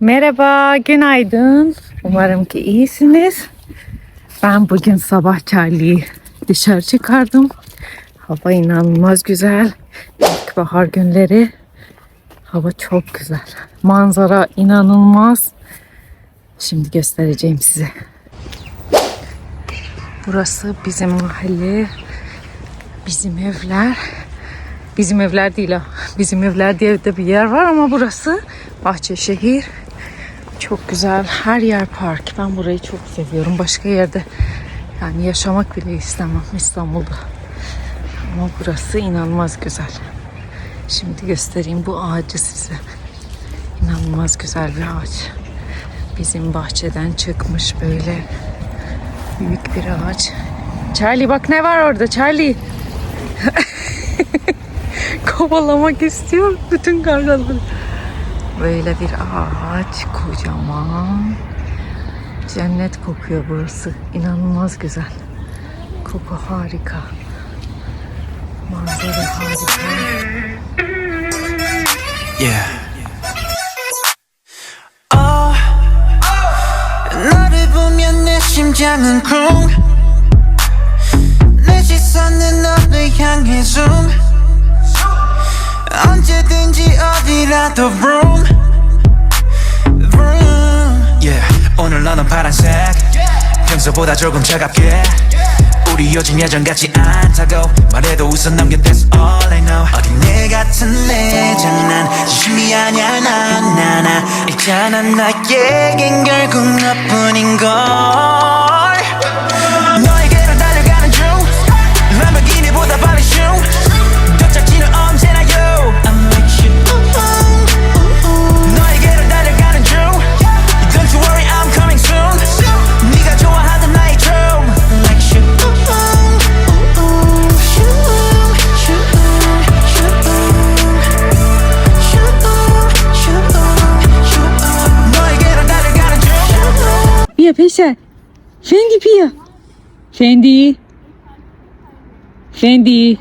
Merhaba, günaydın. Umarım ki iyisiniz. Ben bugün sabah Charlie'yi dışarı çıkardım. Hava inanılmaz güzel. İlkbahar günleri. Hava çok güzel. Manzara inanılmaz. Şimdi göstereceğim size. Burası bizim mahalle. Bizim evler. Bizim evler değil ha. Bizim evler diye de bir yer var ama burası Bahçeşehir. Çok güzel. Her yer park. Ben burayı çok seviyorum. Başka yerde yani yaşamak bile istemem İstanbul'da. Ama burası inanılmaz güzel. Şimdi göstereyim bu ağacı size. İnanılmaz güzel bir ağaç. Bizim bahçeden çıkmış böyle büyük bir ağaç. Charlie bak ne var orada Charlie. Kovalamak istiyor bütün kargaları. Böyle bir ağaç kocaman. Cennet kokuyor burası. İnanılmaz güzel. Koku harika. Manzara harika. Yeah. Oh, 너를 보면 내 심장은 쿵. 내 시선은 너를 향해 zoom. 어디라도 room. room. Yeah. 오늘 너는 파란색. 평소보다 조금 차갑게. 우리 요즘 예전 같지 않다고 말해도 웃어 넘겨 That's all I know 어린애 같은 내 장난 진심이 아냐 나나나 있잖아 나에겐 결국 너뿐 Pia peşe. Fendi Pia. Fendi. Fendi.